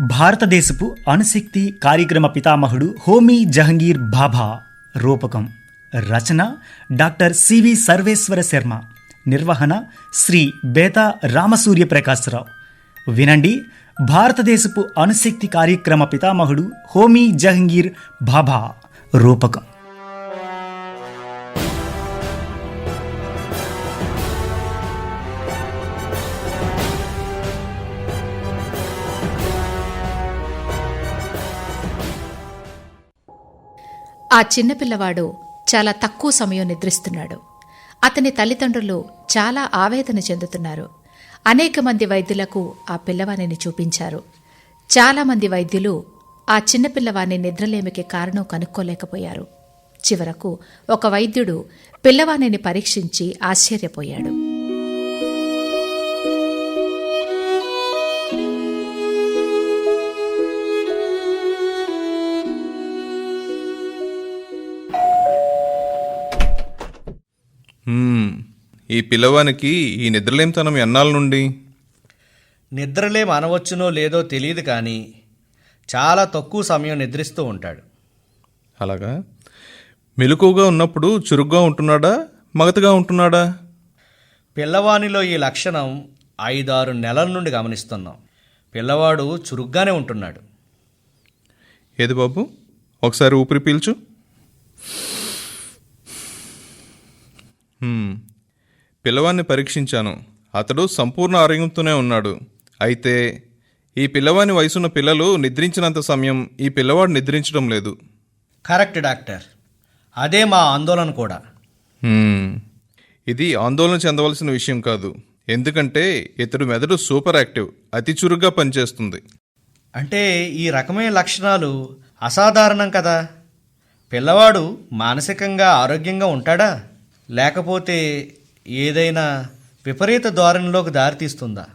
భారతదేశపు అణుశక్తి కార్యక్రమ పితామహుడు హోమీ జహంగీర్ బాబా రూపకం. రచన డాక్టర్ సివి సర్వేశ్వర శర్మ. నిర్వహణ శ్రీ బేతా రామసూర్య ప్రకాశ్రావు వినండి భారతదేశపు అణుశక్తి కార్యక్రమ పితామహుడు హోమీ జహంగీర్ బాబా రూపకం. ఆ చిన్నపిల్లవాడు చాలా తక్కువ సమయం నిద్రిస్తున్నాడు. అతని తల్లిదండ్రులు చాలా ఆవేదన చెందుతున్నారు. అనేక మంది వైద్యులకు ఆ పిల్లవానిని చూపించారు. చాలా మంది వైద్యులు ఆ చిన్నపిల్లవాని నిద్రలేమికి కారణం కనుక్కోలేకపోయారు. చివరకు ఒక వైద్యుడు పిల్లవానిని పరీక్షించి ఆశ్చర్యపోయాడు. ఈ పిల్లవానికి ఈ నిద్రలేమితనం ఎన్నాళ్ళ నుండి? నిద్రలేం అనవచ్చునో లేదో తెలియదు కానీ చాలా తక్కువ సమయం నిద్రిస్తూ ఉంటాడు. అలాగా? మెలకువగా ఉన్నప్పుడు చురుగ్గా ఉంటున్నాడా? మగతగా ఉంటున్నాడా? పిల్లవానిలో ఈ లక్షణం ఐదారు నెలల నుండి గమనిస్తున్నాం. పిల్లవాడు చురుగ్గానే ఉంటున్నాడు. ఏది బాబు? ఒకసారి ఊపిరి పీల్చు. హ్మ్, పిల్లవాడిని పరీక్షించాను. అతడు సంపూర్ణ ఆరోగ్యంతోనే ఉన్నాడు. అయితే ఈ పిల్లవాని వయసున్న పిల్లలు నిద్రించినంత సమయం ఈ పిల్లవాడు నిద్రించడం లేదు. Correct doctor. అదే మా ఆందోళన కూడా. ఇది ఆందోళన చెందవలసిన విషయం కాదు. ఎందుకంటే ఇతడు మెదడు సూపర్ యాక్టివ్ అతి చురుగ్గా పనిచేస్తుంది. అంటే ఈ రకమైన లక్షణాలు అసాధారణం కదా? పిల్లవాడు మానసికంగా ఆరోగ్యంగా ఉంటాడా? లేకపోతే ఏదైనా విపరీత ధోరణిలోకి దారితీస్తుందా.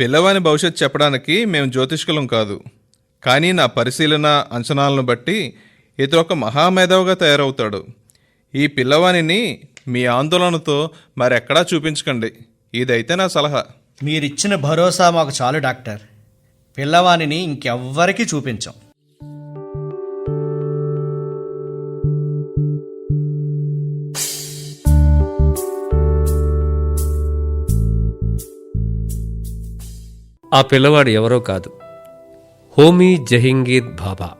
పిల్లవాని భవిష్యత్ చెప్పడానికి మేము జ్యోతిష్కులం కాదు. కానీ నా పరిశీలన అంచనాలను బట్టి ఇతడు ఒక మహామేధావుగా తయారవుతాడు. ఈ పిల్లవానిని మీ ఆందోళనతో మరెక్కడా చూపించకండి. ఇదైతే నా సలహా. మీరిచ్చిన భరోసా మాకు చాలు డాక్టర్. పిల్లవానిని ఇంకెవ్వరికీ చూపించం. ఆ పిల్లవాడు ఎవరో కాదు. హోమీ జహంగీర్ బాబా.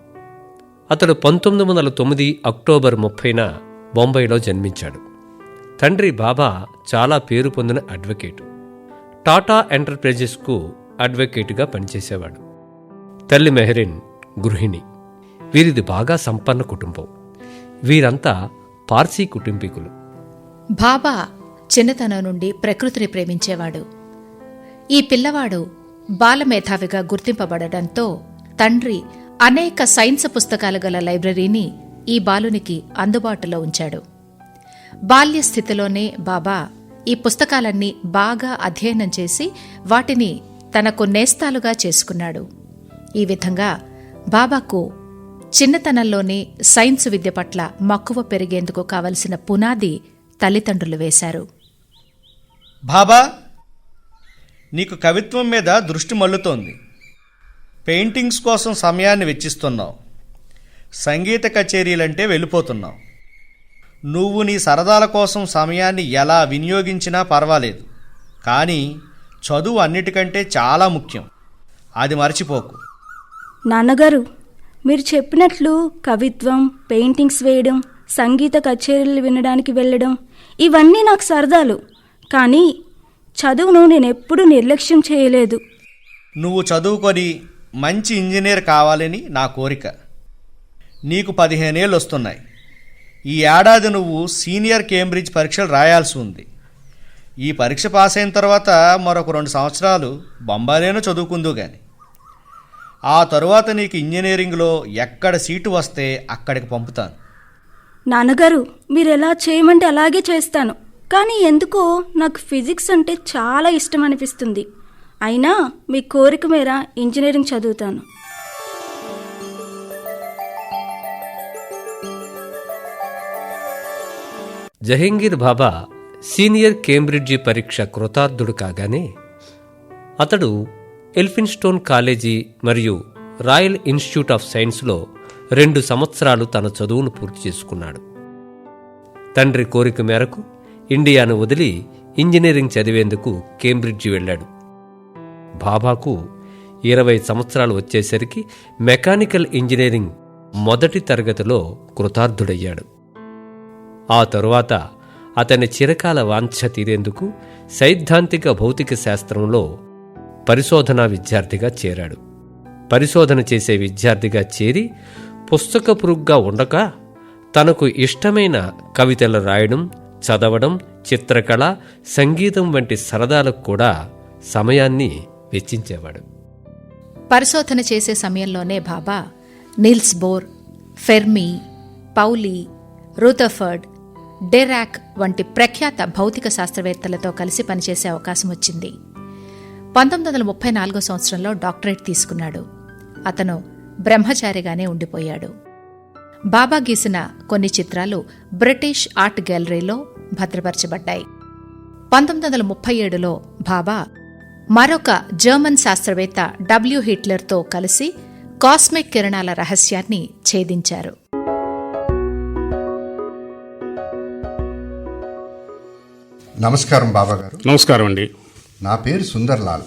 అతడు పంతొమ్మిది వందల తొమ్మిది అక్టోబర్ ముప్పైన బొంబాయిలో జన్మించాడు. తండ్రి బాబా చాలా పేరు పొందిన అడ్వకేటు. టాటా ఎంటర్ప్రైజెస్కు అడ్వకేటుగా పనిచేసేవాడు. తల్లి మెహరిన్ గృహిణి. వీరిది బాగా సంపన్న కుటుంబం. వీరంతా పార్సీ కుటుంబీకులు. బాబా చిన్నతనం నుండి ప్రకృతిని ప్రేమించేవాడు. ఈ పిల్లవాడు బాలమేధావిగా గుర్తింపబడడంతో తండ్రి అనేక సైన్స్ పుస్తకాలు గల లైబ్రరీని ఈ బాలునికి అందుబాటులో ఉంచాడు. బాల్య స్థితిలోనే బాబా ఈ పుస్తకాలన్నీ బాగా అధ్యయనం చేసి వాటిని తనకు నేస్తాలుగా చేసుకున్నాడు. ఈ విధంగా బాబాకు చిన్నతనంలోనే సైన్స్ విద్య పట్ల మక్కువ పెరిగేందుకు కావలసిన పునాది తల్లిదండ్రులు వేశారు. బాబా నీకు కవిత్వం మీద దృష్టి మల్లుతోంది. పెయింటింగ్స్ కోసం సమయాన్ని వెచ్చిస్తున్నావు. సంగీత కచేరీలంటే వెళ్ళిపోతున్నావు. నువ్వు నీ సరదాల కోసం సమయాన్ని ఎలా వినియోగించినా పర్వాలేదు. కానీ చదువు అన్నిటికంటే చాలా ముఖ్యం. అది మర్చిపోకు. నాన్నగారు మీరు చెప్పినట్లు కవిత్వం పెయింటింగ్స్ వేయడం సంగీత కచేరీలు వినడానికి వెళ్ళడం ఇవన్నీ నాకు సరదాలు. కానీ చదువును నేను ఎప్పుడూ నిర్లక్ష్యం చేయలేదు. నువ్వు చదువుకొని మంచి ఇంజనీర్ కావాలని నా కోరిక. నీకు పదిహేనేళ్ళు వస్తున్నాయి ఈ ఏడాది నువ్వు సీనియర్ కేంబ్రిడ్జ్ పరీక్షలు రాయాల్సి ఉంది. ఈ పరీక్ష పాస్ అయిన తర్వాత మరొక రెండు సంవత్సరాలు బొంబాయిలోనే చదువుకుందు గాని. ఆ తరువాత నీకు ఇంజనీరింగ్లో ఎక్కడ సీటు వస్తే అక్కడికి పంపుతాను. నాన్నగారు మీరు ఎలా చేయమంటే అలాగే చేస్తాను. కానీ ఎందుకో నాకు ఫిజిక్స్ అంటే చాలా ఇష్టం అనిపిస్తుంది అయినా మీ కోరిక మేర ఇంజనీరింగ్ చదువుతాను. జహంగీర్ బాబా సీనియర్ కేంబ్రిడ్జి పరీక్ష కృతార్థుడు కాగానే అతడు ఎల్ఫిన్స్టోన్ కాలేజీ మరియు రాయల్ ఇన్స్టిట్యూట్ ఆఫ్ సైన్స్లో రెండు సంవత్సరాలు తన చదువును పూర్తి చేసుకున్నాడు. తండ్రి కోరిక మేరకు ఇండియాను వదిలి ఇంజనీరింగ్ చదివేందుకు కేంబ్రిడ్జి వెళ్ళాడు. బాబాకు ఇరవై సంవత్సరాలు వచ్చేసరికి మెకానికల్ ఇంజనీరింగ్ మొదటి తరగతిలో కృతార్థుడయ్యాడు. ఆ తరువాత అతని చిరకాల వాంఛ తీరేందుకు సైద్ధాంతిక భౌతిక శాస్త్రంలో పరిశోధనా విద్యార్థిగా చేరాడు. పరిశోధన చేసే విద్యార్థిగా చేరి పుస్తక పురుగ్గా ఉండక తనకు ఇష్టమైన కవితలు రాయడం చదవడం చిత్రకళ సంగీతం వంటి సరదాలకు కూడా సమయాన్ని వెచ్చించేవాడు. పరిశోధన చేసే సమయంలోనే Bhabha Niels Bohr Fermi Pauli Rutherford Dirac వంటి ప్రఖ్యాత భౌతిక శాస్త్రవేత్తలతో కలిసి పనిచేసే అవకాశం వచ్చింది. పంతొమ్మిది వందల ముప్పై నాలుగో సంవత్సరంలో డాక్టరేట్ తీసుకున్నాడు. అతను బ్రహ్మచారిగానే ఉండిపోయాడు. బాబా గీసిన కొన్ని చిత్రాలు బ్రిటిష్ ఆర్ట్ గ్యాలరీలో భద్రపరచబడ్డాయి. పంతొమ్మిది వందల ముప్పై ఏడులో బాబా మరొక జర్మన్ శాస్త్రవేత్త డబ్ల్యూ హిట్లర్తో కలిసి కాస్మిక్ కిరణాల రహస్యాన్ని ఛేదించారు. నమస్కారం బాబా గారు. నమస్కారం అండి. నా పేరు సుందర్లాల్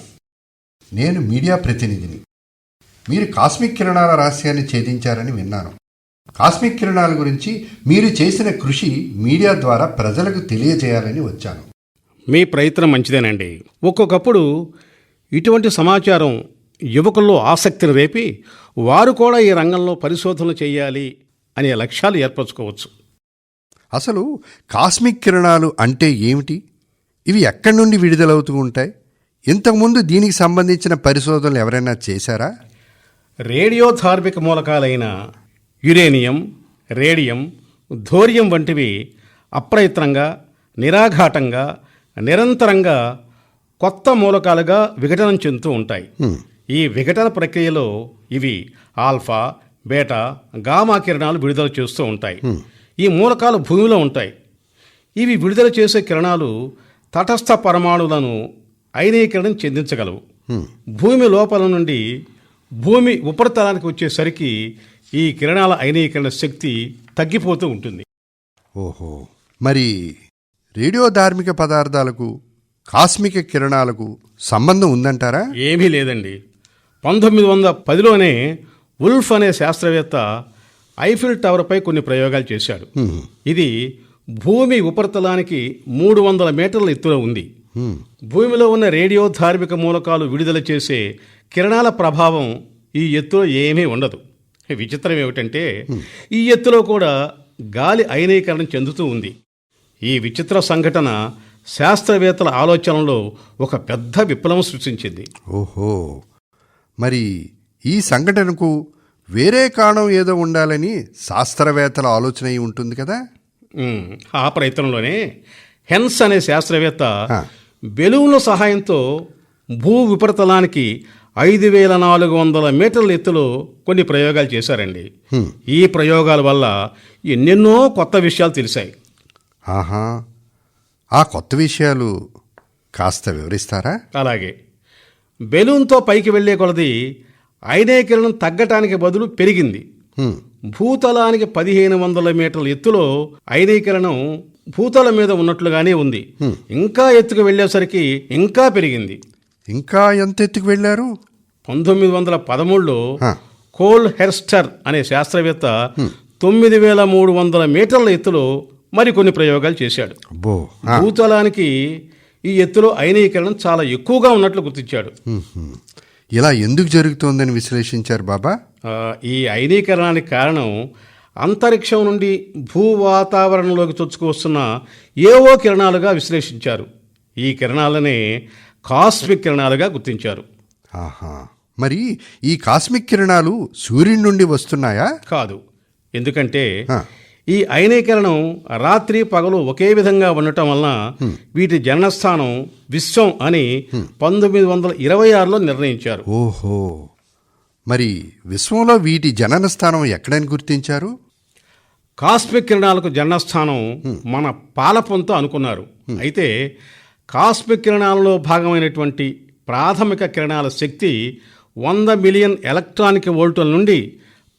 నేను మీడియా ప్రతినిధిని. మీరు కాస్మిక్ కిరణాల రహస్యాన్ని ఛేదించారని విన్నాను. కాస్మిక్ కిరణాల గురించి మీరు చేసిన కృషి మీడియా ద్వారా ప్రజలకు తెలియజేయాలని వచ్చాను. మీ ప్రయత్నం మంచిదేనండి. ఒక్కొక్కప్పుడు ఇటువంటి సమాచారం యువకుల్లో ఆసక్తిని రేపి వారు కూడా ఈ రంగంలో పరిశోధనలు చేయాలి అనే లక్ష్యాలు ఏర్పరచుకోవచ్చు. అసలు కాస్మిక్ కిరణాలు అంటే ఏమిటి? ఇవి ఎక్కడి నుండి విడుదలవుతూ ఉంటాయి? ఇంతకుముందు దీనికి సంబంధించిన పరిశోధనలు ఎవరైనా చేశారా? రేడియో ధార్మిక మూలకాలైన యురేనియం రేడియం ధోర్యం వంటివి అప్రయత్నంగా నిరాఘాటంగా నిరంతరంగా కొత్త మూలకాలుగా విఘటనం చెందుతూ ఉంటాయి. ఈ విఘటన ప్రక్రియలో ఇవి ఆల్ఫా బేటా గామా కిరణాలు విడుదల చేస్తూ ఉంటాయి. ఈ మూలకాలు భూమిలో ఉంటాయి. ఇవి విడుదల చేసే కిరణాలు తటస్థ పరమాణువులను అయనీకరణం చెందించగలవు. భూమి లోపల నుండి భూమి ఉపరితలానికి వచ్చేసరికి ఈ కిరణాల అయనీకరణ శక్తి తగ్గిపోతూ ఉంటుంది. ఓహో. మరి రేడియో ధార్మిక పదార్థాలకు కాస్మిక కిరణాలకు సంబంధం ఉందంటారా? ఏమీ లేదండి. పంతొమ్మిది వందల పదిలోనే ఉల్ఫ్ అనే శాస్త్రవేత్త ఐఫిల్ టవర్పై కొన్ని ప్రయోగాలు చేశాడు. ఇది భూమి ఉపరితలానికి మూడు వందల మీటర్ల ఎత్తులో ఉంది. భూమిలో ఉన్న రేడియో ధార్మిక మూలకాలు విడుదల చేసే కిరణాల ప్రభావం ఈ ఎత్తులో ఏమీ ఉండదు. విచిత్రం ఏమిటంటే ఈ ఎత్తులో కూడా గాలి అయనీకరణం చెందుతూ ఉంది. ఈ విచిత్ర సంఘటన శాస్త్రవేత్తల ఆలోచనలో ఒక పెద్ద విప్లవం సృష్టించింది. ఓహో! మరి ఈ సంఘటనకు వేరే కారణం ఏదో ఉండాలని శాస్త్రవేత్తల ఆలోచన అయి ఉంటుంది కదా? ఆ ప్రయత్నంలోనే హెన్స్ అనే శాస్త్రవేత్త. బెలూన్ల సహాయంతో భూ విపరీతలానికి ఐదు వేల నాలుగు వందల మీటర్ల ఎత్తులో కొన్ని ప్రయోగాలు చేశారండి. ఈ ప్రయోగాల వల్ల ఎన్నెన్నో కొత్త విషయాలు తెలిసాయి ఆహా. ఆ కొత్త విషయాలు కాస్త వివరిస్తారా? అలాగే. బెలూన్తో పైకి వెళ్ళే కొలది ఐనేకిరణం తగ్గటానికి బదులు పెరిగింది. భూతలానికి పదిహేను వందల మీటర్ల ఎత్తులో ఐనీకరణం భూతల మీద ఉన్నట్లుగానే ఉంది. ఇంకా ఎత్తుకు వెళ్ళేసరికి ఇంకా పెరిగింది. ఇంకా ఎంత ఎత్తుకు వెళ్ళారు? పంతొమ్మిది వందల పదమూడులో. కోల్ హెర్స్టర్ అనే శాస్త్రవేత్త తొమ్మిది వేల మూడు వందల మీటర్ల ఎత్తులో మరికొన్ని ప్రయోగాలు చేశాడు. భూతలానికి ఈ ఎత్తులో ఐనీకరణం చాలా ఎక్కువగా ఉన్నట్లు గుర్తించాడు. ఇలా ఎందుకు జరుగుతోందని విశ్లేషించారు బాబా? ఈ ఐనీకరణానికి కారణం అంతరిక్షం నుండి భూ వాతావరణంలోకి చొచ్చుకువస్తున్న ఏవో కిరణాలుగా విశ్లేషించారు. ఈ కిరణాలనే కాస్మిక్ కిరణాలుగా గుర్తించారు. ఆహా. మరి ఈ కాస్మిక్ కిరణాలు సూర్యుడి నుండి వస్తున్నాయా? కాదు. ఎందుకంటే. ఈ ఐనీకరణం రాత్రి పగలు ఒకే విధంగా ఉండటం వలన వీటి జననస్థానం విశ్వం అని పంతొమ్మిది వందల ఇరవై ఆరులో నిర్ణయించారు. ఓహో. మరి విశ్వంలో వీటి జనన స్థానం ఎక్కడని గుర్తించారు? కాస్మిక్ కిరణాలకు జన్మస్థానం మన పాలపంతో అనుకున్నారు. అయితే కాస్మిక్ కిరణాలలో భాగమైనటువంటి ప్రాథమిక కిరణాల శక్తి వంద మిలియన్ ఎలక్ట్రానిక్ వోల్టుల నుండి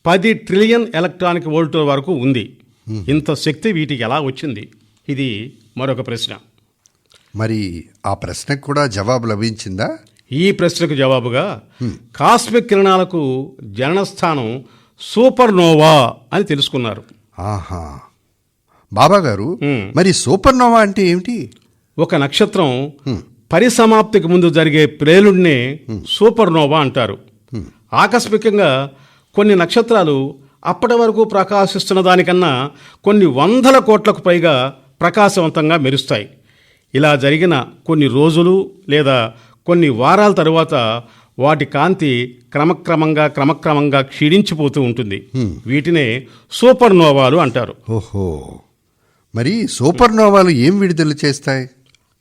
పది ట్రిలియన్ ఎలక్ట్రానిక్ వోల్టుల వరకు ఉంది. ఇంత శక్తి వీటికి ఎలా వచ్చింది? ఇది మరొక ప్రశ్న. మరి ఆ ప్రశ్నకు కూడా జవాబు లభించిందా? ఈ ప్రశ్నకు జవాబుగా కాస్మిక్ కిరణాలకు జననస్థానం సూపర్ నోవా అని తెలుసుకున్నారు. ఆహా. బాబా గారు. మరి సూపర్ నోవా అంటే ఏమిటి? ఒక నక్షత్రం పరిసమాప్తికి ముందు జరిగే ప్రేలుడినే సూపర్ నోవా అంటారు. ఆకస్మికంగా కొన్ని నక్షత్రాలు అప్పటి వరకు ప్రకాశిస్తున్న దానికన్నా కొన్ని వందల కోట్లకు పైగా ప్రకాశవంతంగా మెరుస్తాయి. ఇలా జరిగిన కొన్ని రోజులు లేదా కొన్ని వారాల తరువాత వాటి కాంతి క్రమక్రమంగా క్రమక్రమంగా క్షీణించిపోతూ ఉంటుంది. వీటినే సూపర్ నోవాలు అంటారు. ఓహో. మరి సూపర్ నోవాలు ఏం విడుదల చేస్తాయి?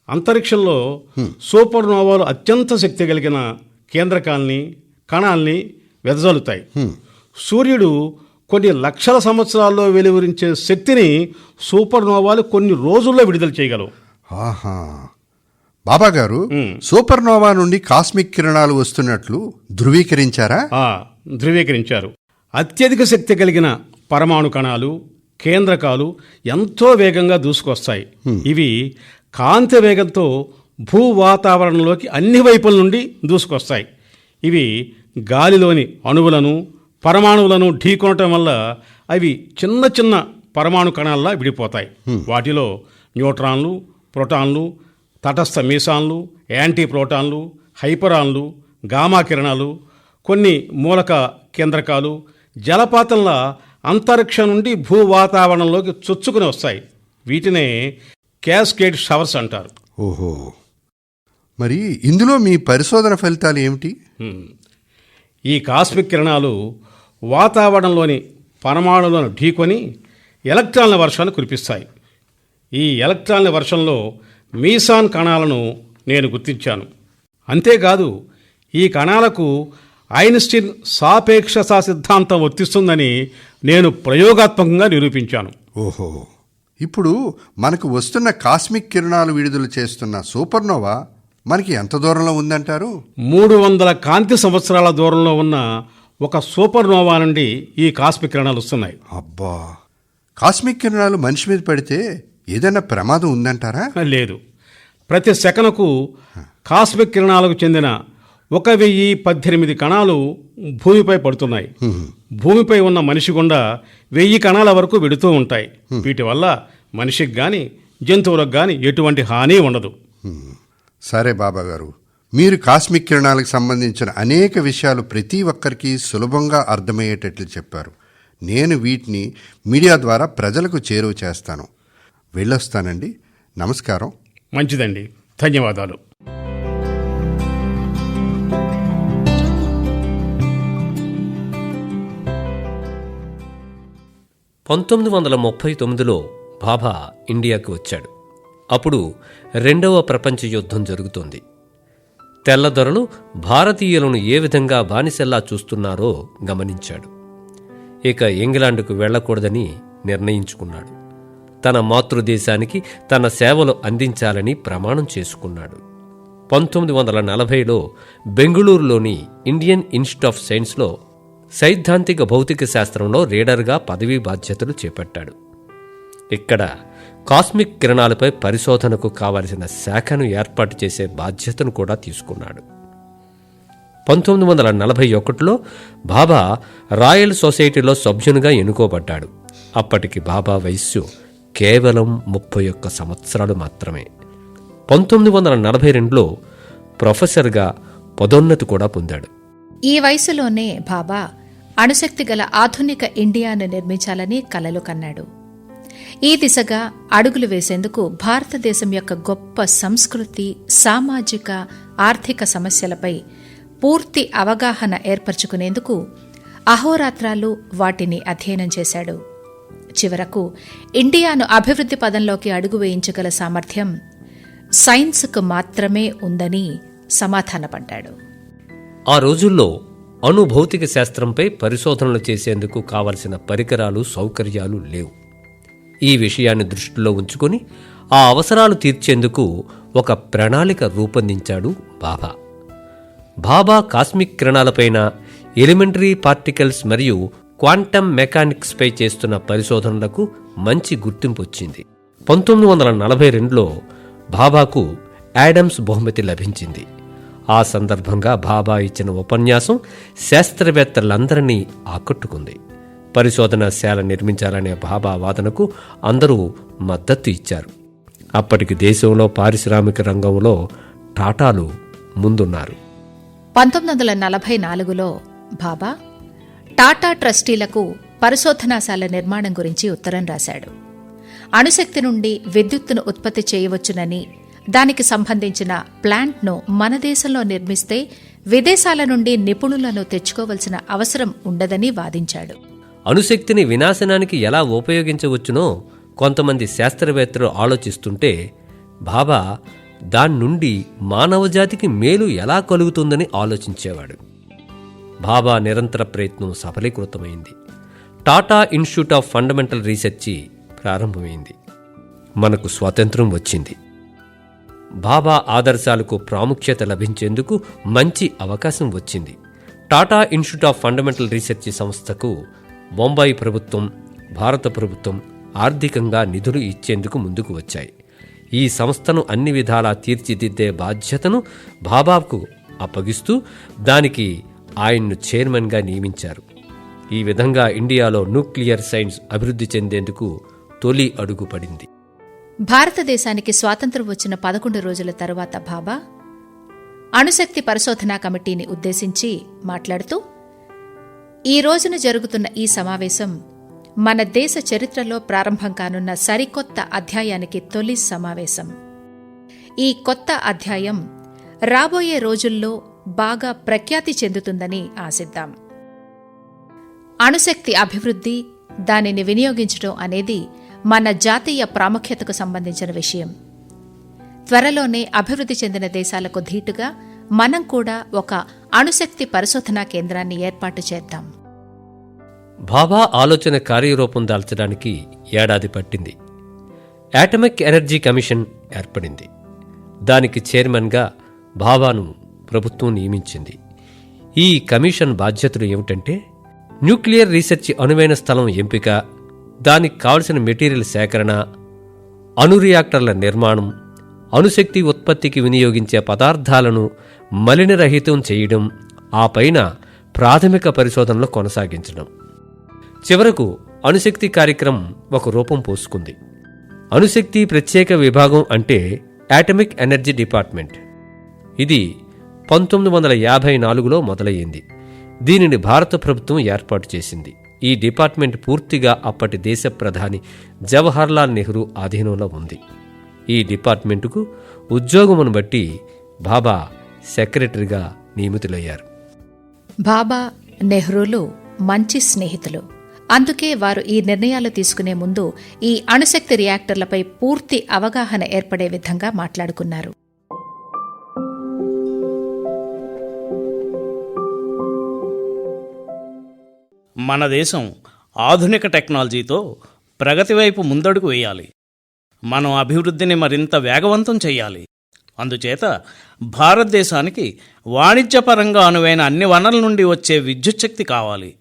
అంతరిక్షంలో సూపర్ నోవాలు అత్యంత శక్తి కలిగిన కేంద్రకాల్ని కణాల్ని వెదజల్లుతాయి. సూర్యుడు కొన్ని లక్షల సంవత్సరాల్లో వెలువరించే శక్తిని సూపర్ నోవాలు కొన్ని రోజుల్లో విడుదల చేయగలవు. ఆహా. బాబా గారు సూపర్ నోవా నుండి కాస్మిక్ కిరణాలు వస్తున్నట్లు ధృవీకరించారా? ధృవీకరించారు. అత్యధిక శక్తి కలిగిన పరమాణు కణాలు కేంద్రకాలు ఎంతో వేగంగా దూసుకొస్తాయి. ఇవి కాంతి వేగంతో భూ వాతావరణంలోకి అన్ని వైపుల నుండి దూసుకొస్తాయి. ఇవి గాలిలోని అణువులను పరమాణువులను ఢీకొనటం వల్ల అవి చిన్న చిన్న పరమాణు కణాల్లా విడిపోతాయి. వాటిలో న్యూట్రాన్లు ప్రోటాన్లు తటస్థ మీసాన్లు యాంటీ ప్రోటాన్లు హైపరాన్లు గామా కిరణాలు కొన్ని మూలక కేంద్రకాలు జలపాతంలా అంతరిక్షం నుండి భూ వాతావరణంలోకి చొచ్చుకుని వస్తాయి. వీటినే క్యాస్కేడ్ షవర్స్ అంటారు. ఓహో. మరి ఇందులో మీ పరిశోధన ఫలితాలు ఏమిటి. ఈ కాస్మిక్ కిరణాలు వాతావరణంలోని పరమాణువులను ఢీకొని ఎలక్ట్రాన్ల వర్షాన్ని కురిపిస్తాయి. ఈ ఎలక్ట్రాన్ల వర్షంలో మీసాన్ కణాలను నేను గుర్తించాను. అంతేకాదు ఈ కణాలకు ఐన్స్టీన్ సాపేక్షత సిద్ధాంతం వర్తిస్తుందని నేను ప్రయోగాత్మకంగా నిరూపించాను. ఓహో. ఇప్పుడు మనకు వస్తున్న కాస్మిక్ కిరణాలు విడుదల చేస్తున్న సూపర్నోవా మనకి ఎంత దూరంలో ఉందంటారు? మూడు వందల కాంతి సంవత్సరాల దూరంలో ఉన్న ఒక సూపర్ నోవా నుండి ఈ కాస్మిక్ కిరణాలు వస్తున్నాయి. అబ్బా! కాస్మిక్ కిరణాలు మనిషి మీద పడితే ఏదైనా ప్రమాదం ఉందంటారా? లేదు. ప్రతి సెకనుకు కాస్మిక్ కిరణాలకు చెందిన ఒక వెయ్యి పద్దెనిమిది కణాలు భూమిపై పడుతున్నాయి. భూమిపై ఉన్న మనిషి గుండా వెయ్యి కణాల వరకు వెడుతూ ఉంటాయి. వీటి వల్ల మనిషికి కానీ జంతువులకు కానీ ఎటువంటి హాని ఉండదు. సరే బాబా గారు మీరు కాస్మిక్ కిరణాలకు సంబంధించిన అనేక విషయాలు ప్రతి ఒక్కరికి సులభంగా అర్థమయ్యేటట్లు చెప్పారు. నేను వీటిని మీడియా ద్వారా ప్రజలకు చేరువ చేస్తాను. వెళ్ళొస్తానండి. నమస్కారం. మంచిదండి. ధన్యవాదాలు. పంతొమ్మిది వందల ముప్పై తొమ్మిదిలో బాబా ఇండియాకు వచ్చాడు. అప్పుడు రెండవ ప్రపంచ యుద్ధం జరుగుతోంది. తెల్లదొరలు భారతీయులను ఏ విధంగా బానిసల్లా చూస్తున్నారో గమనించాడు. ఇక ఇంగ్లాండ్కు వెళ్ళకూడదని నిర్ణయించుకున్నాడు. తన మాతృదేశానికి తన సేవలు అందించాలని ప్రమాణం చేసుకున్నాడు. పంతొమ్మిది వందల నలభైలో బెంగళూరులోని ఇండియన్ ఇన్స్టిట్యూట్ ఆఫ్ సైన్స్లో సైద్ధాంతిక భౌతిక శాస్త్రంలో రీడర్గా పదవీ బాధ్యతలు చేపట్టాడు. ఇక్కడ కాస్మిక్ కిరణాలపై పరిశోధనకు కావలసిన శాఖను ఏర్పాటు చేసే బాధ్యతను కూడా తీసుకున్నాడు. పంతొమ్మిది వందల నలభై ఒకటిలో బాబా రాయల్ సొసైటీలో సభ్యునిగా ఎన్నుకోబడ్డాడు. అప్పటికి బాబా వయస్సు కేవలం ముప్పై ఒక్క సంవత్సరాలు మాత్రమే. పంతొమ్మిది వందల నలభై రెండులో ప్రొఫెసర్గా పదోన్నతి కూడా పొందాడు. ఈ వయసులోనే బాబా అణుశక్తి గల ఆధునిక ఇండియాను నిర్మించాలని కలలు కన్నాడు. ఈ దిశగా అడుగులు వేసేందుకు భారతదేశం యొక్క గొప్ప సంస్కృతి సామాజిక ఆర్థిక సమస్యలపై పూర్తి అవగాహన ఏర్పరచుకునేందుకు అహోరాత్రాలు వాటిని అధ్యయనం చేశాడు. చివరకు ఇండియాను అభివృద్ధి పదంలోకి అడుగు వేయించగల సామర్థ్యం సైన్స్కు మాత్రమే ఉందని సమాధానపడ్డాడు. ఆ రోజుల్లో అణుభౌతిక శాస్త్రంపై పరిశోధనలు చేసేందుకు కావలసిన పరికరాలు సౌకర్యాలు లేవు. ఈ విషయాన్ని దృష్టిలో ఉంచుకొని ఆ అవసరాలు తీర్చేందుకు ఒక ప్రణాళిక రూపొందించాడు బాబా. బాబా కాస్మిక్ కిరణాలపైన ఎలిమెంటరీ పార్టికల్స్ మరియు క్వాంటమ్ మెకానిక్స్పై చేస్తున్న పరిశోధనలకు మంచి గుర్తింపు వచ్చింది. పంతొమ్మిది వందల నలభై రెండులో బాబాకు యాడమ్స్ బహుమతి లభించింది. ఆ సందర్భంగా బాబా ఇచ్చిన ఉపన్యాసం శాస్త్రవేత్తలందరినీ ఆకట్టుకుంది. పరిశోధనశాల నిర్మించాలనే బాబా వాదనకు అందరూ మద్దతు ఇచ్చారు. అప్పటికి దేశంలో పారిశ్రామిక రంగంలో టాటాలు ముందున్నారు. పంతొమ్మిది వందల నలభై నాలుగులో బాబా టాటా ట్రస్టీలకు పరిశోధనాశాల నిర్మాణం గురించి ఉత్తరం రాశాడు. అణుశక్తి నుండి విద్యుత్తును ఉత్పత్తి చేయవచ్చునని దానికి సంబంధించిన ప్లాంట్ను మన దేశంలో నిర్మిస్తే విదేశాల నుండి నిపుణులను తెచ్చుకోవలసిన అవసరం ఉండదని వాదించాడు. అణుశక్తిని వినాశనానికి ఎలా ఉపయోగించవచ్చునో కొంతమంది శాస్త్రవేత్తలు ఆలోచిస్తుంటే బాబా దాని నుండి మానవజాతికి మేలు ఎలా కలుగుతుందని ఆలోచించేవాడు. బాబా నిరంతర ప్రయత్నం సఫలీకృతమైంది. Tata institute of fundamental research ప్రారంభమైంది. మనకు స్వాతంత్రం వచ్చింది. బాబా ఆదర్శాలకు ప్రాముఖ్యత లభించేందుకు మంచి అవకాశం వచ్చింది. Tata institute of fundamental research సంస్థకు బొంబాయి ప్రభుత్వం భారత ప్రభుత్వం ఆర్థికంగా నిధులు ఇచ్చేందుకు ముందుకు వచ్చాయి. ఈ సంస్థను అన్ని విధాలా తీర్చిదిద్దే బాధ్యతను బాబాకు అప్పగిస్తూ దానికి ఆయన్ను చైర్మన్గా నియమించారు. ఈ విధంగా ఇండియాలో న్యూక్లియర్ సైన్స్ అభివృద్ధి చెందేందుకు తొలి అడుగు పడింది. భారతదేశానికి స్వాతంత్రం వచ్చిన పదకొండు రోజుల తరువాత బాబా అణుశక్తి పరిశోధనా కమిటీని ఉద్దేశించి మాట్లాడుతూ ఈ రోజున జరుగుతున్న ఈ సమావేశం మన దేశ చరిత్రలో ప్రారంభం కానున్న సరికొత్త అధ్యాయానికి తొలి సమావేశం. ఈ కొత్త అధ్యాయం రాబోయే రోజుల్లో బాగా ప్రఖ్యాతి చెందుతుందని ఆశిద్దాం. అణుశక్తి అభివృద్ధి దానిని వినియోగించడం అనేది మన జాతీయ ప్రాముఖ్యతకు సంబంధించిన విషయం. త్వరలోనే అభివృద్ధి చెందిన దేశాలకు ధీటుగా మనం కూడా ఒక అణుశక్తి పరిశోధనా కేంద్రాన్ని ఏర్పాటు చేద్దాం. భాభా ఆలోచన కార్యరూపం దాల్చడానికి ఏడాది పట్టింది. యాటమిక్ ఎనర్జీ కమిషన్ ఏర్పడింది. దానికి చైర్మన్గా బాబాను ప్రభుత్వం నియమించింది. ఈ కమిషన్ బాధ్యతలు ఏమిటంటే న్యూక్లియర్ రీసెర్చ్ అనువైన స్థలం ఎంపిక దానికి కావలసిన మెటీరియల్ సేకరణ అణు రియాక్టర్ల నిర్మాణం అణుశక్తి ఉత్పత్తికి వినియోగించే పదార్థాలను మలినరహితం చేయడం ఆ పైన ప్రాథమిక పరిశోధనలు కొనసాగించడం. చివరకు అణుశక్తి కార్యక్రమం ఒక రూపం పోసుకుంది. అణుశక్తి ప్రత్యేక విభాగం అంటే యాటమిక్ ఎనర్జీ డిపార్ట్మెంట్ ఇది పంతొమ్మిది వందల యాభై నాలుగులో మొదలయ్యింది. దీనిని భారత ప్రభుత్వం ఏర్పాటు చేసింది. ఈ డిపార్ట్మెంట్ పూర్తిగా అప్పటి దేశ ప్రధాని జవహర్లాల్ నెహ్రూ ఆధీనంలో ఉంది. ఈ డిపార్ట్మెంటుకు ఉద్యోగమును బట్టి బాబా సెక్రటరీగా నియమితులయ్యారు. బాబా నెహ్రూలు మంచి స్నేహితులు. అందుకే వారు ఈ నిర్ణయాలు తీసుకునే ముందు ఈ అణుశక్తి రియాక్టర్లపై పూర్తి అవగాహన ఏర్పడే విధంగా మాట్లాడుకున్నారు. మన దేశం ఆధునిక టెక్నాలజీతో ప్రగతి వైపు ముందడుగు వేయాలి. మనం అభివృద్ధిని మరింత వేగవంతం చేయాలి అందుచేత భారతదేశానికి వాణిజ్యపరంగా అనువైన అన్ని వనరుల నుండి వచ్చే విద్యుత్ శక్తి కావాలి.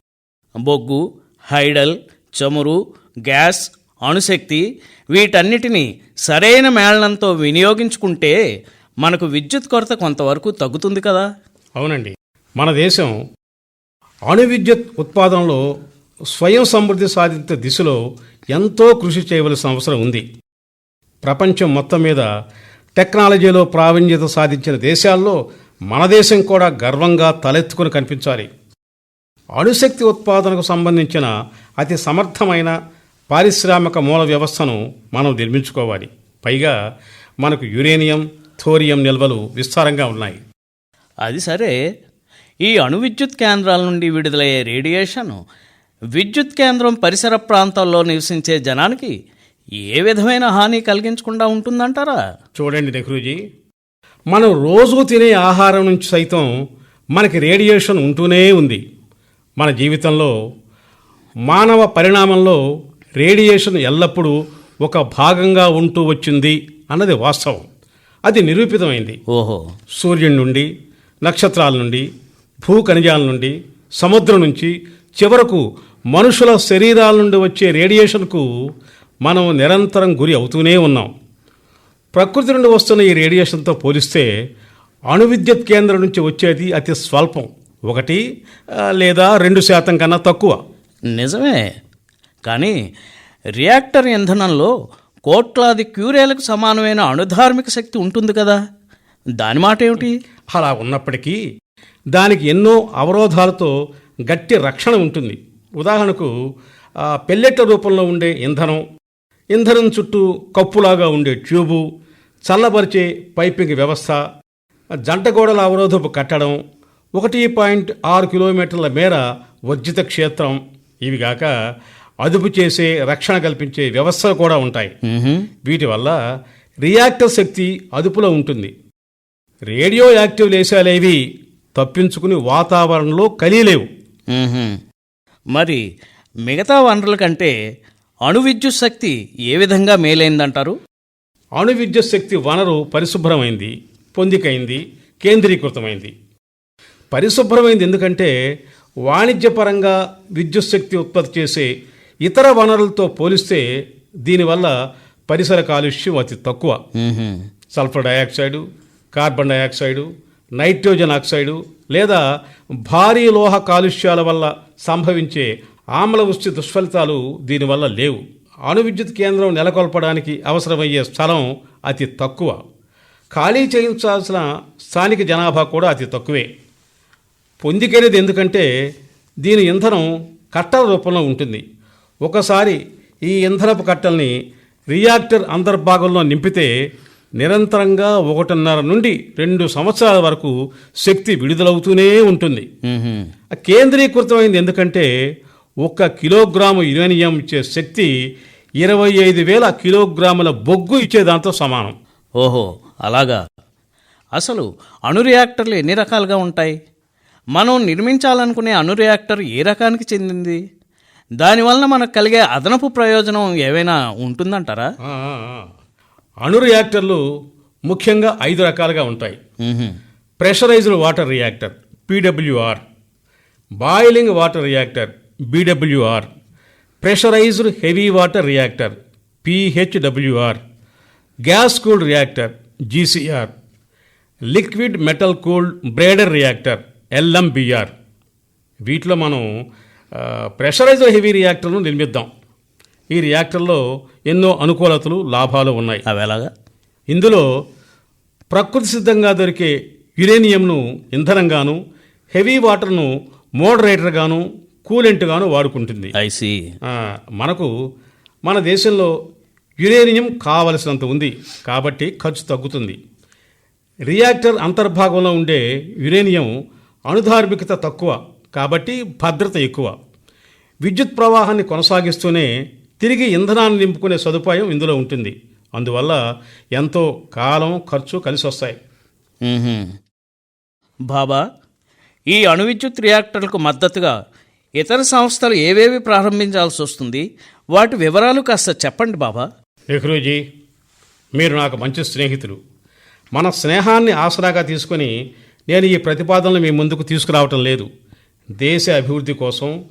బొగ్గు హైడల్ చమురు గ్యాస్ అణుశక్తి వీటన్నిటినీ సరైన మేళనంతో వినియోగించుకుంటే మనకు విద్యుత్ కొరత కొంతవరకు తగ్గుతుంది కదా? అవునండి. మన దేశం అణు విద్యుత్ ఉత్పాదనలో స్వయం సమృద్ధి సాధించే దిశలో ఎంతో కృషి చేయవలసిన అవసరం ఉంది. ప్రపంచం మొత్తం మీద టెక్నాలజీలో ప్రావీణ్యత సాధించిన దేశాల్లో మన దేశం కూడా గర్వంగా తలెత్తుకుని కనిపించాలి. అణుశక్తి ఉత్పాదనకు సంబంధించిన అతి సమర్థమైన పారిశ్రామిక మూల వ్యవస్థను మనం నిర్మించుకోవాలి. పైగా మనకు యురేనియం థోరియం నిల్వలు విస్తారంగా ఉన్నాయి. అది సరే ఈ అణు విద్యుత్ కేంద్రాల నుండి విడుదలయ్యే రేడియేషన్ విద్యుత్ కేంద్రం పరిసర ప్రాంతాల్లో నివసించే జనానికి ఏ విధమైన హాని కలిగించకుండా ఉంటుందంటారా? చూడండి నెహ్రూజీ మనం రోజు తినే ఆహారం నుంచి సైతం మనకి రేడియేషన్ ఉంటూనే ఉంది. మన జీవితంలో మానవ పరిణామంలో రేడియేషన్ ఎల్లప్పుడూ ఒక భాగంగా ఉంటూ వచ్చింది అన్నది వాస్తవం. అది నిరూపితమైంది. ఓహో. సూర్యుడి నుండి నక్షత్రాల నుండి భూ ఖనిజాల నుండి సముద్రం నుంచి చివరకు మనుషుల శరీరాల నుండి వచ్చే రేడియేషన్కు మనం నిరంతరం గురి అవుతూనే ఉన్నాం. ప్రకృతి నుండి వస్తున్న ఈ రేడియేషన్తో పోలిస్తే అణు విద్యుత్ కేంద్రం నుంచి వచ్చేది అతి స్వల్పం. ఒకటి లేదా రెండు శాతం కన్నా తక్కువ. నిజమే. కానీ రియాక్టర్ ఇంధనంలో కోట్లాది క్యూరేలకు సమానమైన అణుధార్మిక శక్తి ఉంటుంది కదా. దాని మాట ఏమిటి అలా ఉన్నప్పటికీ దానికి ఎన్నో అవరోధాలతో గట్టి రక్షణ ఉంటుంది. ఉదాహరణకు పెల్లెట్ల రూపంలో ఉండే ఇంధనం ఇంధనం చుట్టూ కప్పులాగా ఉండే ట్యూబు చల్లబరిచే పైపింగ్ వ్యవస్థ జంటగోడల అవరోధపు కట్టడం ఒకటి పాయింట్ ఆరు కిలోమీటర్ల మేర వర్జిత క్షేత్రం ఇవి కాక అదుపు చేసే రక్షణ కల్పించే వ్యవస్థలు కూడా ఉంటాయి. వీటి వల్ల రియాక్టర్ శక్తి అదుపులో ఉంటుంది. రేడియో యాక్టివ్ లేశాలేవి తప్పించుకుని వాతావరణంలో కలియలేవు. మరి మిగతా వనరుల కంటే అణు విద్యుత్ శక్తి ఏ విధంగా మేలైందంటారు అణు విద్యుత్ శక్తి వనరు పరిశుభ్రమైంది పొందికైంది కేంద్రీకృతమైంది పరిశుభ్రమైంది ఎందుకంటే వాణిజ్యపరంగా విద్యుత్ శక్తి ఉత్పత్తి చేసే ఇతర వనరులతో పోలిస్తే దీనివల్ల పరిసర కాలుష్యం అతి తక్కువ. Sulphur dioxide carbon dioxide nitrogen oxide లేదా భారీ లోహ కాలుష్యాల వల్ల సంభవించే ఆమ్ల వృష్టి దుష్ఫలితాలు దీనివల్ల లేవు. అణు విద్యుత్ కేంద్రం నెలకొల్పడానికి అవసరమయ్యే స్థలం అతి తక్కువ. ఖాళీ చేయించాల్సిన స్థానిక జనాభా కూడా అతి తక్కువే. పొందికైనది ఎందుకంటే దీని ఇంధనం కట్టల రూపంలో ఉంటుంది. ఒకసారి ఈ ఇంధనపు కట్టల్ని రియాక్టర్ అంతర్భాగంలో నింపితే నిరంతరంగా ఒకటిన్నర నుండి రెండు సంవత్సరాల వరకు శక్తి విడుదలవుతూనే ఉంటుంది. కేంద్రీకృతమైంది ఎందుకంటే ఒక్క కిలోగ్రాము యురేనియం ఇచ్చే శక్తి ఇరవై ఐదు వేల కిలోగ్రాముల బొగ్గు ఇచ్చేదాంతో సమానం. ఓహో అలాగా. అసలు అణు రియాక్టర్లు ఎన్ని రకాలుగా ఉంటాయి? మనం నిర్మించాలనుకునే అణు రియాక్టర్ ఏ రకానికి చెందింది? దానివల్ల మనకు కలిగే అదనపు ప్రయోజనం ఏవైనా ఉంటుందంటారా. అణు రియాక్టర్లు ముఖ్యంగా ఐదు రకాలుగా ఉంటాయి. Pressurised water reactor PWR. Boiling water reactor BWR. Pressurised heavy water reactor PHWR. Gas cooled reactor GCR. Liquid metal cooled breeder reactor LMBR. వీటిలో మనం ప్రెషరైజ్డ్ హెవీ రియాక్టర్ను నిర్మిద్దాం. ఈ రియాక్టర్లో ఎన్నో అనుకూలతలు లాభాలు ఉన్నాయి. అవి ఎలాగా? ఇందులో ప్రకృతి సిద్ధంగా దొరికే యురేనియంను ఇంధనంగాను హెవీ వాటర్ను మోడరేటర్గాను కూలెంట్గాను వాడుకుంటుంది. ఐసి మనకు మన దేశంలో యురేనియం కావలసినంత ఉంది. కాబట్టి ఖర్చు తగ్గుతుంది. రియాక్టర్ అంతర్భాగంలో ఉండే యురేనియం అణుధార్మికత తక్కువ. కాబట్టి భద్రత ఎక్కువ. విద్యుత్ ప్రవాహాన్ని కొనసాగిస్తూనే తిరిగి ఇంధనాన్ని నింపుకునే సదుపాయం ఇందులో ఉంటుంది. అందువల్ల ఎంతో కాలం ఖర్చు కలిసి వస్తాయి. బాబా ఈ అణు విద్యుత్ రియాక్టర్లకు మద్దతుగా ఇతర సంస్థలు ఏవేవి ప్రారంభించాల్సి వస్తుంది? వాటి వివరాలు కాస్త చెప్పండి బాబా. నెహ్రూజీ మీరు నాకు మంచి స్నేహితులు. మన స్నేహాన్ని ఆసరాగా తీసుకొని నేను ఈ ప్రతిపాదనలు మీ ముందుకు తీసుకురావటం లేదు. దేశ అభివృద్ధి కోసం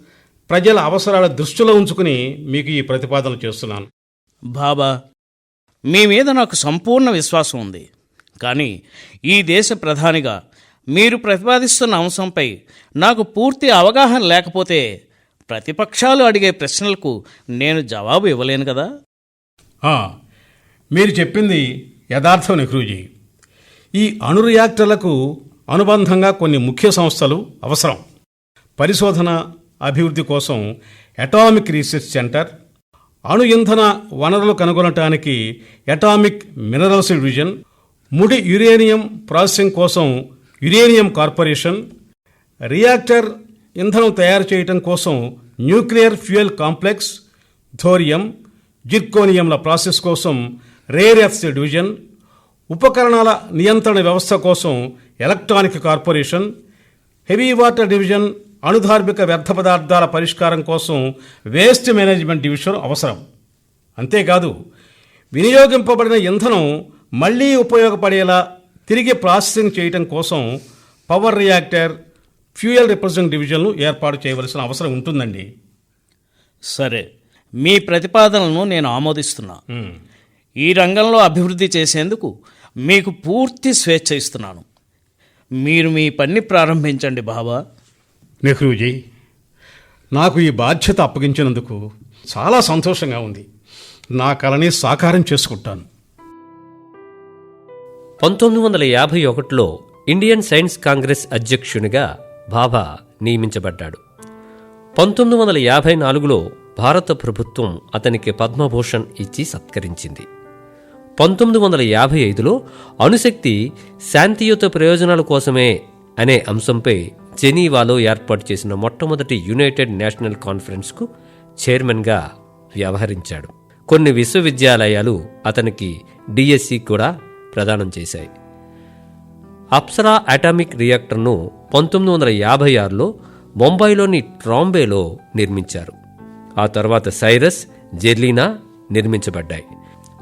ప్రజల అవసరాల దృష్టిలో ఉంచుకుని మీకు ఈ ప్రతిపాదన చేస్తున్నాను. బాబా మీ మీద నాకు సంపూర్ణ విశ్వాసం ఉంది. కానీ ఈ దేశ ప్రధానిగా మీరు ప్రతిపాదిస్తున్న అంశంపై నాకు పూర్తి అవగాహన లేకపోతే ప్రతిపక్షాలు అడిగే ప్రశ్నలకు నేను జవాబు ఇవ్వలేను కదా? మీరు చెప్పింది యథార్థం నెహ్రూజీ. ఈ అణు రియాక్టర్లకు అనుబంధంగా కొన్ని ముఖ్య సంస్థలు అవసరం. పరిశోధన అభివృద్ధి కోసం అటామిక్ రీసెర్చ్ సెంటర్ అణు ఇంధన వనరులు కనుగొనటానికి అటామిక్ మినరల్స్ డివిజన్ ముడి యురేనియం ప్రాసెసింగ్ కోసం యురేనియం కార్పొరేషన్ రియాక్టర్ ఇంధనం తయారు చేయటం కోసం న్యూక్లియర్ ఫ్యూయల్ కాంప్లెక్స్ థోరియం జిర్కోనియంల ప్రాసెస్ కోసం రేర్ ఎర్త్స్ డివిజన్ ఉపకరణాల నియంత్రణ వ్యవస్థ కోసం electronic corporation heavy water division అణుధార్మిక వ్యర్థ పదార్థాల పరిష్కారం కోసం వేస్ట్ మేనేజ్మెంట్ డివిజన్ అవసరం. అంతేకాదు వినియోగింపబడిన ఇంధనం మళ్ళీ ఉపయోగపడేలా తిరిగి ప్రాసెసింగ్ చేయటం కోసం పవర్ రియాక్టర్ ఫ్యూయల్ రిప్రజెంట్ డివిజన్లు ఏర్పాటు చేయవలసిన అవసరం ఉంటుందండి. సరే మీ ప్రతిపాదనలను నేను ఆమోదిస్తున్నా. ఈ రంగంలో అభివృద్ధి చేసేందుకు మీకు పూర్తి స్వేచ్ఛ ఇస్తున్నాను. మీరు మీ పని ప్రారంభించండి బాబా. నెహ్రూజీ నాకు ఈ బాధ్యత అప్పగించినందుకు చాలా సంతోషంగా ఉంది. నా కళని సాకారం చేసుకుంటాను. పంతొమ్మిది వందల యాభై ఒకటిలో ఇండియన్ సైన్స్ కాంగ్రెస్ అధ్యక్షునిగా బాబా నియమించబడ్డాడు. పంతొమ్మిది వందల యాభై నాలుగులో భారత ప్రభుత్వం అతనికి పద్మభూషణ్ ఇచ్చి సత్కరించింది. పంతొమ్మిది వందల యాభై ఐదులో అణుశక్తి శాంతియుత ప్రయోజనాల కోసమే అనే అంశంపై జెనీవాలో ఏర్పాటు చేసిన మొట్టమొదటి యునైటెడ్ నేషనల్ కాన్ఫరెన్స్కు చైర్మన్గా వ్యవహరించాడు. కొన్ని విశ్వవిద్యాలయాలు అతనికి డిఎస్సి కూడా ప్రదానం చేశాయి. అప్సరా అటామిక్ రియాక్టర్ను పంతొమ్మిది వందల యాభై ఆరులో ముంబైలోని ట్రాంబేలో నిర్మించారు. ఆ తర్వాత సైరస్ జెర్లీనా నిర్మించబడ్డాయి.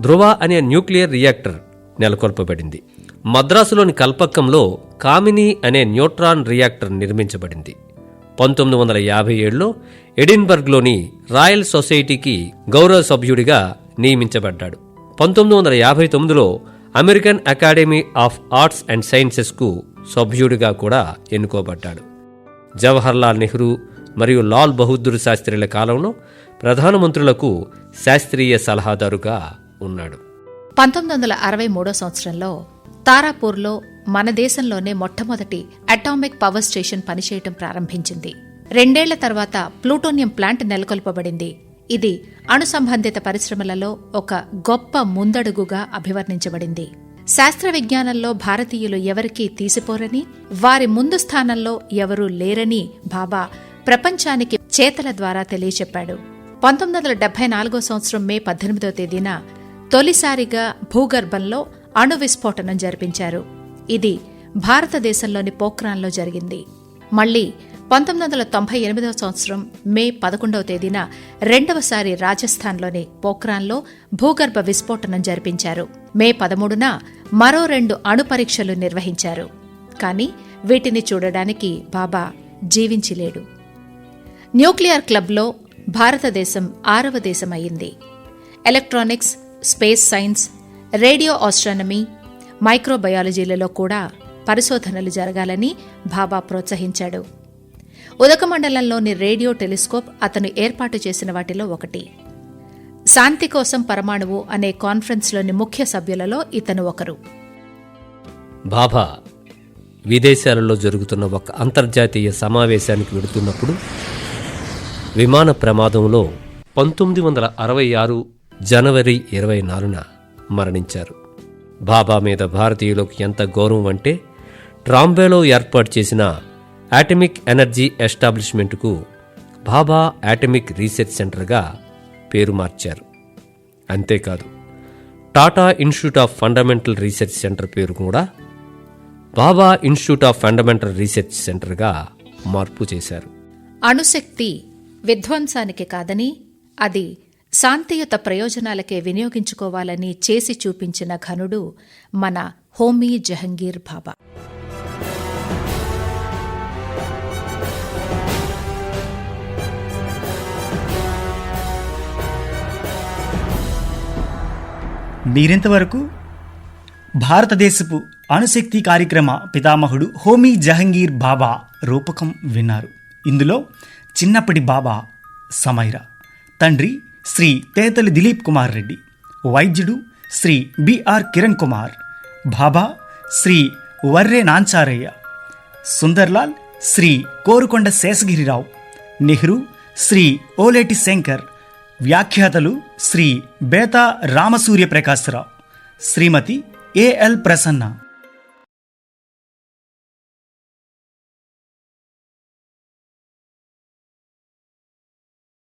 ధ్రువ అనే న్యూక్లియర్ రియాక్టర్ నెలకొల్పబడింది. మద్రాసులోని కల్పక్కంలో కామిని అనే న్యూట్రాన్ రియాక్టర్ నిర్మించబడింది. పంతొమ్మిది వందల యాభై ఏడులో ఎడిన్బర్గ్లోని రాయల్ సొసైటీకి గౌరవ సభ్యుడిగా నియమించబడ్డాడు. పంతొమ్మిది వందల యాభై తొమ్మిదిలో American academy of arts and సైన్సెస్కు సభ్యుడిగా కూడా ఎన్నుకోబడ్డాడు. జవహర్లాల్ నెహ్రూ మరియు లాల్ బహదూర్ శాస్త్రిల కాలంలో ప్రధానమంత్రులకు శాస్త్రీయ సలహాదారుగా ఉన్నాడు. పంతొమ్మిది వందల అరవై మూడో సంవత్సరంలో తారాపూర్లో మన దేశంలోనే మొట్టమొదటి అటామిక్ పవర్ స్టేషన్ పనిచేయటం ప్రారంభించింది. రెండేళ్ళ తర్వాత ప్లూటోనియం ప్లాంట్ నెలకొల్పబడింది. ఇది అణు సంబంధిత పరిశ్రమలలో ఒక గొప్ప ముందడుగుగా అభివర్ణించబడింది. శాస్త్ర విజ్ఞానంలో భారతీయులు ఎవరికీ తీసిపోరని వారి ముందు స్థానంలో ఎవరూ లేరని బాబా ప్రపంచానికి చేతల ద్వారా తెలియచెప్పాడు. పంతొమ్మిది వందల డెబ్బై నాలుగో సంవత్సరం మే పద్దెనిమిదో తేదీన తొలిసారిగా భూగర్భంలో అణు విస్ఫోటనం జరిపించారు. ఇది భారతదేశంలోని పోఖ్రాన్లో జరిగింది. మళ్ళీ పంతొమ్మిది వందల తొంభై ఎనిమిదవ సంవత్సరం మే పదకొండవ తేదీన రెండవసారి రాజస్థాన్లోని పోఖ్రాన్లో భూగర్భ విస్ఫోటనం జరిపించారు. మే పదమూడున మరో రెండు అణు పరీక్షలు నిర్వహించారు. కానీ వీటిని చూడడానికి బాబా జీవించి లేడు న్యూక్లియర్ క్లబ్లో భారతదేశం ఆరవ దేశం అయింది. Electronics space science radio astronomy మైక్రోబయాలజీలలో కూడా పరిశోధనలు జరగాలని బాబా ప్రోత్సహించాడు. ఉదకమండలంలోని రేడియో టెలిస్కోప్ అతను ఏర్పాటు చేసిన వాటిలో ఒకటి. శాంతి కోసం పరమాణువు అనే కాన్ఫరెన్స్లోని ముఖ్య సభ్యులలో ఇతను ఒకరు. బాబా విదేశాలలో జరుగుతున్న ఒక అంతర్జాతీయ సమావేశానికి వెడుతున్నప్పుడు విమాన ప్రమాదంలో పంతొమ్మిది వందల అరవై ఆరు జనవరి ఇరవై నాలుగున మరణించారు. బాబా మీద భారతీయులకు ఎంత గౌరవం అంటే ట్రాంబేలో ఏర్పాటు చేసిన యాటమిక్ ఎనర్జీ ఎస్టాబ్లిష్మెంట్కు బాబా యాటమిక్ రీసెర్చ్ సెంటర్గా పేరు మార్చారు. అంతేకాదు Tata institute of fundamental research centre పేరు కూడా Bhabha institute of fundamental research సెంటర్గా మార్పు చేశారు. అణుశక్తి విధ్వంసానికి కాదని అది శాంతియుత ప్రయోజనాలకే వినియోగించుకోవాలని చేసి చూపించిన ఘనుడు మన హోమీ జహంగీర్ బాబా. మీరింతవరకు భారతదేశపు అణుశక్తి కార్యక్రమ పితామహుడు హోమీ జహంగీర్ బాబా రూపకం విన్నారు. ఇందులో చిన్నప్పటి బాబా సమైరా తండ్రి శ్రీ తేతలి దిలీప్ కుమార్ రెడ్డి. వైద్యుడు శ్రీ బిఆర్ కిరణ్ కుమార్. బాబా శ్రీ వర్రే నాంచారయ్య. సుందర్లాల్ శ్రీ కోరుకొండ శేషగిరిరావు. నెహ్రూ శ్రీ ఓలేటి శంకర్. వ్యాఖ్యాతలు శ్రీ బేతా రామసూర్య ప్రకాశ్రావు శ్రీమతి ఏఎల్ ప్రసన్న.